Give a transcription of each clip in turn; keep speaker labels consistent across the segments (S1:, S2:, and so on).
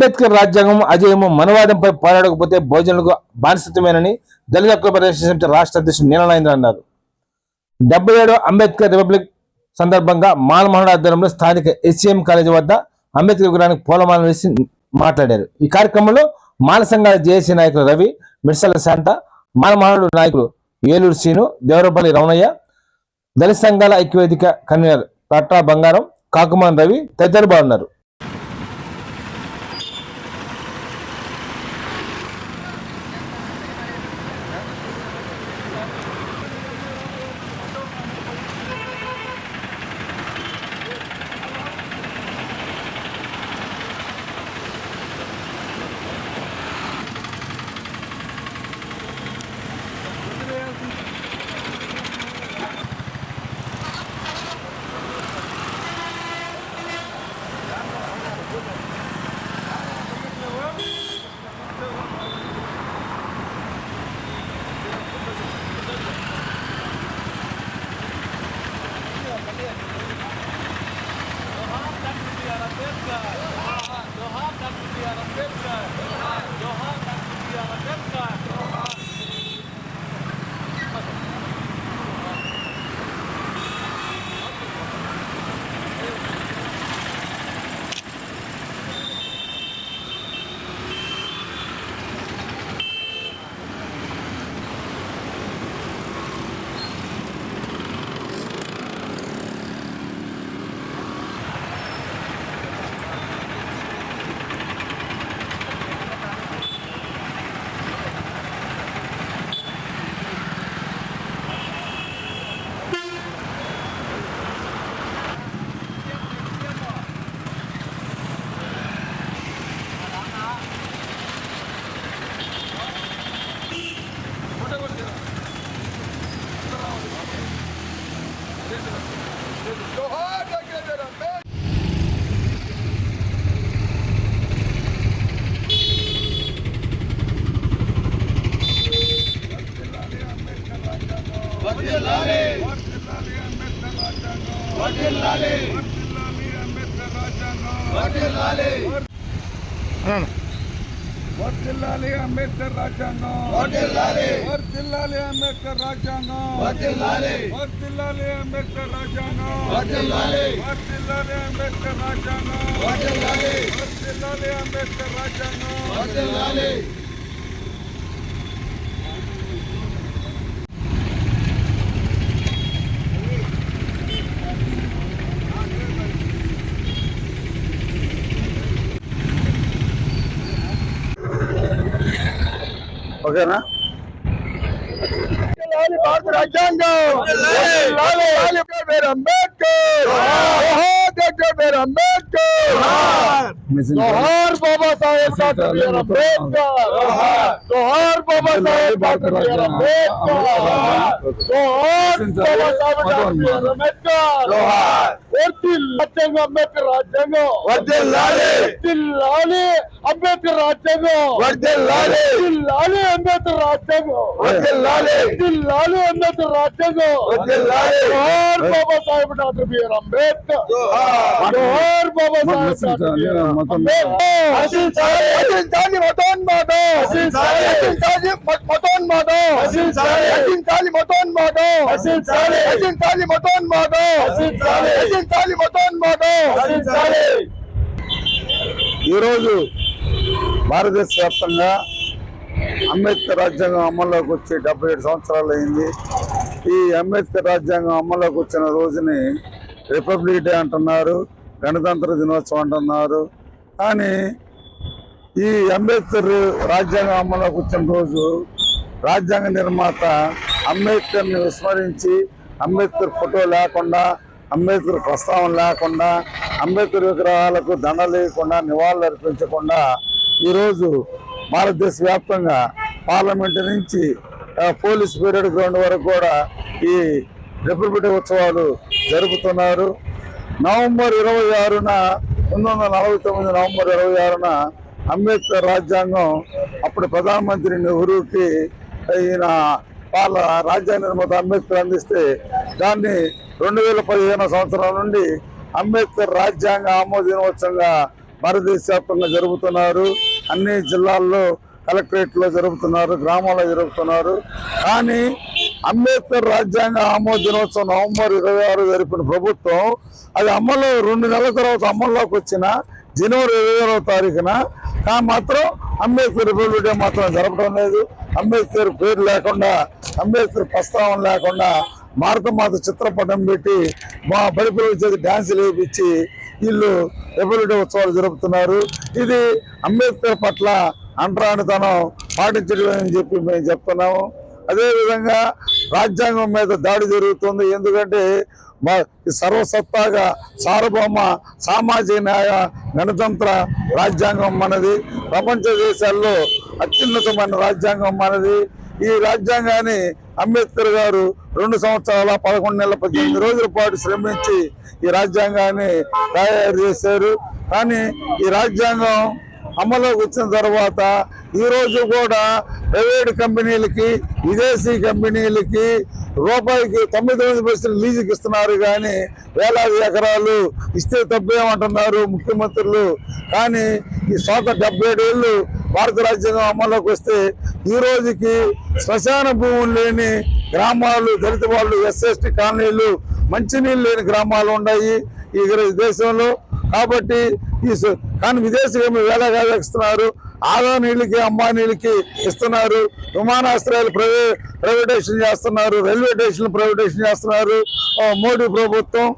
S1: అంబేద్కర్ రాజ్యాంగం అజయము మనవాదంపై పోరాడకపోతే భోజనాలకు బానిసత్వమేనని దళిత హక్కుల పరిరక్షణ రాష్ట్ర అధ్యక్షుడు నీలనాయంద్ర అన్నారు. డెబ్బై ఏడు అంబేద్కర్ రిపబ్లిక్ సందర్భంగా మాలమహోడ ఆధ్వర్యంలో స్థానిక ఎస్సీఎం కాలేజీ వద్ద అంబేద్కర్ విగ్రహానికి పూలమాల వేసి మాట్లాడారు. ఈ కార్యక్రమంలో మాల సంఘాల జేఏసీ నాయకులు రవి మిర్సల శాంత మాలమహోడు నాయకులు ఏలూరు శ్రీను దేవరపల్లి రమణయ్య దళిత సంఘాల ఐక్యవేదిక కన్వీనర్ పట్రా బంగారం కాకుమాన్ రవి తదితరులు బాగున్నారు
S2: వర్దిల్లాలి అంబేద్కర్ రాజ్యాంగం. వర్దిల్లాలి వర్దిల్లాలి అంబేద్కర్ రాజ్యాంగం. వర్దిల్లాలి వర్దిల్లాలి అంబేద్కర్ రాజ్యాంగం. వర్దిల్లాలి వర్దిల్లాలి అంబేద్కర్ రాజ్యాంగం. వర్దిల్లాలి వర్దిల్లాలి అంబేద్కర్ రాజ్యాంగం. వర్దిల్లాలి వర్దిల్లాలి భారత రాజ్యాంగం B R Ambedkar BR Ambedkar జోహార్ బాబా సాహెబ్ డాక్టర్ బిఆర్ అంబేద్కర్. జోహార్ బాబా సాహెబ్ డాక్టర్ బిఆర్ అంబేద్కర్. జోహార్ బాబా సాహెబ్ డాక్టర్ బిఆర్ అంబేద్కర్. వర్దిల్ రాజ్యాంగం అంబేద్కర్ రాజ్యాంగం.
S3: వర్దిల్లాలి
S2: వర్దిల్లాలి అంబేద్కర్ రాజ్యాంగం.
S3: వర్దిల్లాలి
S2: వర్దిల్లాలి అంబేద్కర్ రాజ్యాంగం.
S3: వర్దిల్లాలి
S2: వర్దిల్లాలి అంబేద్కర్ రాజ్యాంగం.
S3: వర్దిల్లాలి
S2: జోహార్ బాబా సాహెబ్ డాక్టర్ బిఆర్ అంబేద్కర్. జోహార్ బాబా సాహెబ్ డాక్టర్
S3: ఈరోజు భారతదేశ వ్యాప్తంగా అంబేద్కర్ రాజ్యాంగం అమల్లోకి వచ్చి డెబ్బై ఏడు సంవత్సరాలు అయింది. ఈ అంబేద్కర్ రాజ్యాంగం అమల్లోకి వచ్చిన రోజుని రిపబ్లిక్ డే అంటున్నారు. గణతంత్ర దినోత్సవం అంటున్నారు. కానీ ఈ అంబేద్కర్ రాజ్యాంగం అమలులోకి వచ్చిన రోజు రాజ్యాంగ నిర్మాత అంబేద్కర్ని విస్మరించి అంబేద్కర్ ఫోటో లేకుండా అంబేద్కర్ ప్రస్తావన లేకుండా అంబేద్కర్ విగ్రహాలకు దండ లేకుండా నివాళులు అర్పించకుండా ఈరోజు భారతదేశ వ్యాప్తంగా పార్లమెంటు నుంచి పోలీస్ పీరియడ్ గ్రౌండ్ వరకు కూడా ఈ రిపబ్లిక్ ఉత్సవాలు జరుపుతున్నారు. నవంబర్ ఇరవై ఆరున పంతొమ్మిది వందల నలభై తొమ్మిది నవంబర్ ఇరవై ఆరున అంబేద్కర్ రాజ్యాంగం అప్పుడు ప్రధానమంత్రి నెహ్రూకి ఈయన వాళ్ళ రాజ్యాంగ నిర్మాత అంబేద్కర్ అందిస్తే దాన్ని రెండు వేల పదిహేను సంవత్సరం నుండి అంబేద్కర్ రాజ్యాంగ ఆమోదినోత్సవంగా భారతదేశ వ్యాప్తంగా జరుపుతున్నారు. అన్ని జిల్లాల్లో కలెక్టరేట్లో జరుపుతున్నారు గ్రామాల్లో జరుపుతున్నారు. కానీ అంబేద్కర్ రాజ్యాంగ ఆమోదినోత్సవం నవంబర్ ఇరవై ఆరు జరిపిన ప్రభుత్వం అది అమలు రెండు నెలల తర్వాత అమల్లోకి వచ్చిన జనవరి ఇరవై ఆరవ తారీఖున. మాత్రం అంబేద్కర్ రిపబ్లిక్ డే మాత్రం జరపడం లేదు. అంబేద్కర్ పేరు లేకుండా అంబేద్కర్ ప్రస్తావన లేకుండా భారతమాత చిత్రపటం పెట్టి మా బడి పిల్లలు చేతి డ్యాన్సులు వేయించి వీళ్ళు రిపబ్లిక్ డే ఉత్సవాలు జరుపుతున్నారు. ఇది అంబేద్కర్ పట్ల అంటరానితనం పాటించడం అని చెప్పి మేము చెప్తున్నాము. అదేవిధంగా రాజ్యాంగం మీద దాడి జరుగుతుంది. ఎందుకంటే మా సర్వసత్తాగా సార్వభౌమ సామాజిక న్యాయ గణతంత్ర రాజ్యాంగం మనది. ప్రపంచ దేశాల్లో అత్యున్నతమైన రాజ్యాంగం మనది. ఈ రాజ్యాంగాన్ని అంబేద్కర్ గారు రెండు సంవత్సరాల పదకొండు నెలల పద్దెనిమిది రోజుల పాటు శ్రమించి ఈ రాజ్యాంగాన్ని తయారు చేశారు. కానీ ఈ రాజ్యాంగం అమలులోకి వచ్చిన తర్వాత ఈ రోజు కూడా ప్రైవేట్ కంపెనీలకి విదేశీ కంపెనీలకి రూపాయికి తొమ్మిది తొమ్మిది పర్సెంట్ లీజుకి ఇస్తున్నారు కానీ వేలాది ఎకరాలు ఇస్తే తప్పేమంటున్నారు ముఖ్యమంత్రులు. కానీ ఈ సొంత డెబ్బై ఏళ్ళు భారత రాజ్యాంగం అమల్లోకి వస్తే ఈ రోజుకి శ్మశాన భూములు లేని గ్రామాలు దళిత వాళ్ళు ఎస్ఎస్టీ కాలనీలు మంచినీళ్ళు లేని గ్రామాలు ఉన్నాయి ఈ దేశంలో. కాబట్టి కానీ విదేశీయులు వేలగా ఇస్తున్నారు ఆదా నీళ్ళకి ఇస్తున్నారు. విమానాశ్రయాలు ప్రైవే ప్రైవేటైజేషన్ చేస్తున్నారు. రైల్వే స్టేషన్లు ప్రైవేటైజేషన్ చేస్తున్నారు. మోడీ ప్రభుత్వం.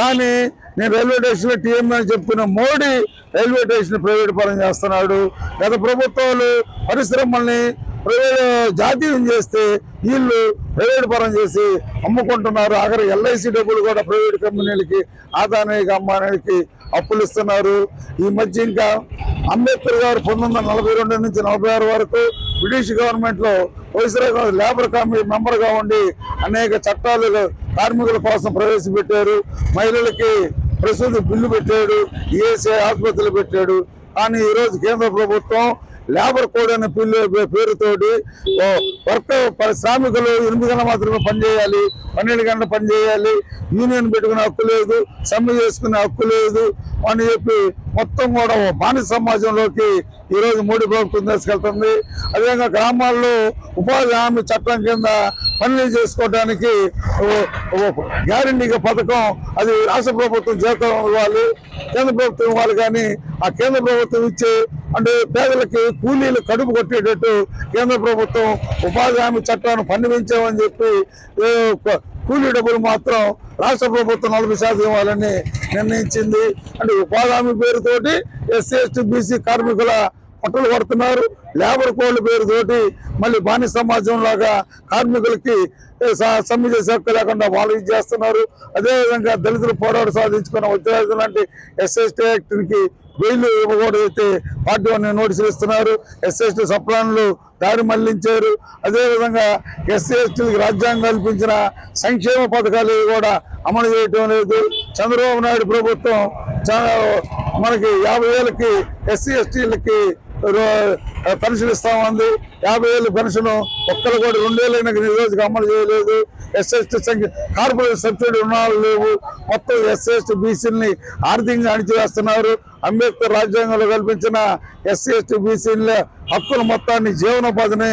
S3: కానీ నేను రైల్వే స్టేషన్లో టీఎం అని చెప్పిన మోడీ రైల్వే స్టేషన్ ప్రైవేట్ పరం చేస్తున్నాడు. గత ప్రభుత్వాలు పరిశ్రమల్ని ప్రైవేట్ జాతీయం చేస్తే వీళ్ళు ప్రైవేట్ పరం చేసి అమ్ముకుంటున్నారు. ఆఖరి ఎల్ఐసి డబ్బులు కూడా ప్రైవేట్ కంపెనీలకి ఆదానికి అంబానీలకి అప్పులు ఇస్తున్నారు. ఈ మధ్య ఇంకా అంబేద్కర్ గారు పంతొమ్మిది వందల నలభై రెండు నుంచి నలభై ఆరు వరకు బ్రిటిష్ గవర్నమెంట్లో లేబర్ కమిటీ మెంబర్గా ఉండి అనేక చట్టాలు కార్మికుల కోసం ప్రవేశపెట్టారు. మహిళలకి ప్రసూతి బిల్లు పెట్టాడు. ఏసీ ఆసుపత్రులు పెట్టాడు. కానీ ఈరోజు కేంద్ర ప్రభుత్వం లేబర్ కోడ్ అనే పిల్లు పేరుతోటి వర్క్ శ్రామికులు ఎనిమిది గంటలు మాత్రమే పనిచేయాలి పన్నెండు గంటలు పనిచేయాలి యూనియన్ పెట్టుకునే హక్కు లేదు సమ్మె చేసుకునే హక్కు లేదు అని చెప్పి మొత్తం కూడా బానిస సమాజంలోకి ఈరోజు మోడీ ప్రభుత్వం తీసుకెళ్తుంది. అదేవిధంగా గ్రామాల్లో ఉపాధి హామీ చట్టం కింద పనులు చేసుకోవడానికి గ్యారంటీగా పథకం అది రాష్ట్ర ప్రభుత్వం జీతం ఇవ్వాలి కేంద్ర ప్రభుత్వం ఇవ్వాలి కానీ ఆ కేంద్ర ప్రభుత్వం ఇచ్చే అంటే పేదలకి కూలీలు కడుపు కొట్టేటట్టు కేంద్ర ప్రభుత్వం ఉపాధి హామీ చట్టాన్ని పండించామని చెప్పి ఏ, కూలీ డబ్బులు మాత్రం రాష్ట్ర ప్రభుత్వం నలభై శాతం ఇవ్వాలని నిర్ణయించింది. అంటే ఉపాధి హామీ పేరుతోటి ఎస్సీ ఎస్టీ బీసీ కార్మికుల పట్టలు పడుతున్నారు. లేబర్ కోడ్ల పేరుతోటి మళ్ళీ బానిస సమాజం లాగా కార్మికులకి ఏ, స- లేకుండా వాళ్ళు ఇది చేస్తున్నారు. అదేవిధంగా దళితులు పోరాడు సాధించుకున్న ఉద్యోగులు లాంటి ఎస్ఎస్టీ యాక్ట్కి వీళ్ళు ఇవ్వకూడదైతే పార్టీ వాళ్ళు నోటీసులు ఇస్తున్నారు. ఎస్ఎస్టీ సప్లాన్లు దారి మళ్ళించారు. అదేవిధంగా ఎస్సీ ఎస్టీలకు రాజ్యాంగం కల్పించిన సంక్షేమ పథకాలు కూడా అమలు చేయటం లేదు. చంద్రబాబు నాయుడు ప్రభుత్వం మనకి యాభై వేలకి ఎస్సీ ఎస్టీలకి పెన్షన్ ఇస్తామంది యాభై వేలు పెన్షన్ ఒక్కరు కూడా రెండేళ్ళు అయినా రోజుకి అమలు చేయలేదు. ఎస్ఎస్టీ సంఖ్య కార్పొరేట్ సబ్సిడీ రుణాలు లేవు. మొత్తం ఎస్ఎస్టీ బీసీని ఆర్థికంగా అణిచివేస్తున్నారు. అంబేద్కర్ రాజ్యాంగంలో కల్పించిన ఎస్సీ ఎస్టీ బీసీల హక్కుల మొత్తాన్ని జీవనోపాధిని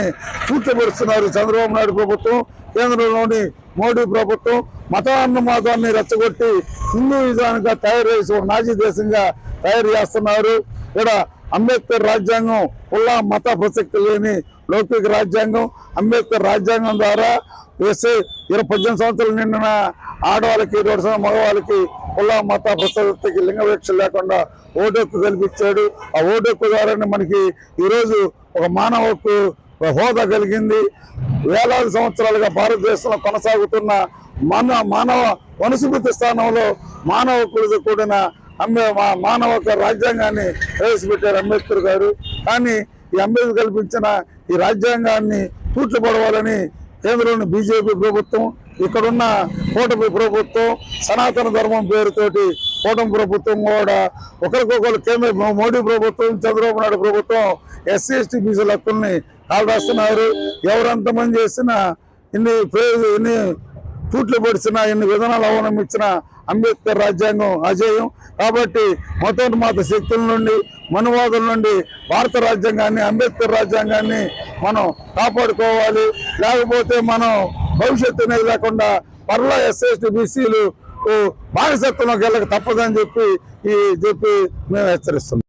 S3: పూర్తిపరుస్తున్నారు చంద్రబాబు నాయుడు ప్రభుత్వం. కేంద్రంలోని మోడీ ప్రభుత్వం మతాన్నమాతాన్ని రెచ్చగొట్టి విధానంగా తయారు చేసి ఒక నాజీ దేశంగా తయారు చేస్తున్నారు. ఇక్కడ అంబేద్కర్ రాజ్యాంగం కుల మత ప్రసక్తి లేని లౌకిక రాజ్యాంగం. అంబేద్కర్ రాజ్యాంగం ద్వారా వేసే ఇరవై పద్దెనిమిది సంవత్సరాలు నిండిన ఆడవాళ్ళకి ఇరవై సంవత్సరాల మగవాళ్ళకి కుల మత ప్రసక్తికి లింగ వివక్ష లేకుండా ఓటు హక్కు కల్పించాడు. ఆ ఓటు హక్కు ద్వారానే మనకి ఈరోజు ఒక మానవ హక్కు హోదా కలిగింది. వేలాది సంవత్సరాలుగా భారతదేశంలో కొనసాగుతున్న మన మానవ మనుస్మృతి స్థానంలో మానవ కూడిన అంబే మా- మానవ రాజ్యాంగాన్ని ప్రవేశపెట్టారు అంబేద్కర్ గారు. కానీ ఈ అంబేద్కర్ కల్పించిన ఈ రాజ్యాంగాన్ని తూట్లు పడవాలని కేంద్రంలోని బీజేపీ ప్రభుత్వం ఇక్కడున్న కూటమి ప్రభుత్వం సనాతన ధర్మం పేరుతోటి కూటమి ప్రభుత్వం కూడా ఒకరికొకరు కేంద్ర మోడీ ప్రభుత్వం చంద్రబాబు నాయుడు ప్రభుత్వం ఎస్సీ ఎస్టీ బీసీల హక్కుల్ని కాల్రాస్తున్నారు ఎవరెంతమంది చేసినా ఇన్ని ఇన్ని తూట్లు పొడిచినా ఇన్ని విధానాలు అవలంబించినా అంబేద్కర్ రాజ్యాంగం అజేయం కాబట్టి మతోన్మాత శక్తుల నుండి మనువాదుల నుండి భారత రాజ్యాంగాన్ని అంబేద్కర్ రాజ్యాంగాన్ని మనం కాపాడుకోవాలి. లేకపోతే మనం భవిష్యత్తు అనేది లేకుండా పర్లా ఎస్ఎస్టీ బీసీలు బానిసత్వంలోకి వెళ్ళక తప్పదని చెప్పి ఈ చెప్పి మేము హెచ్చరిస్తున్నాం.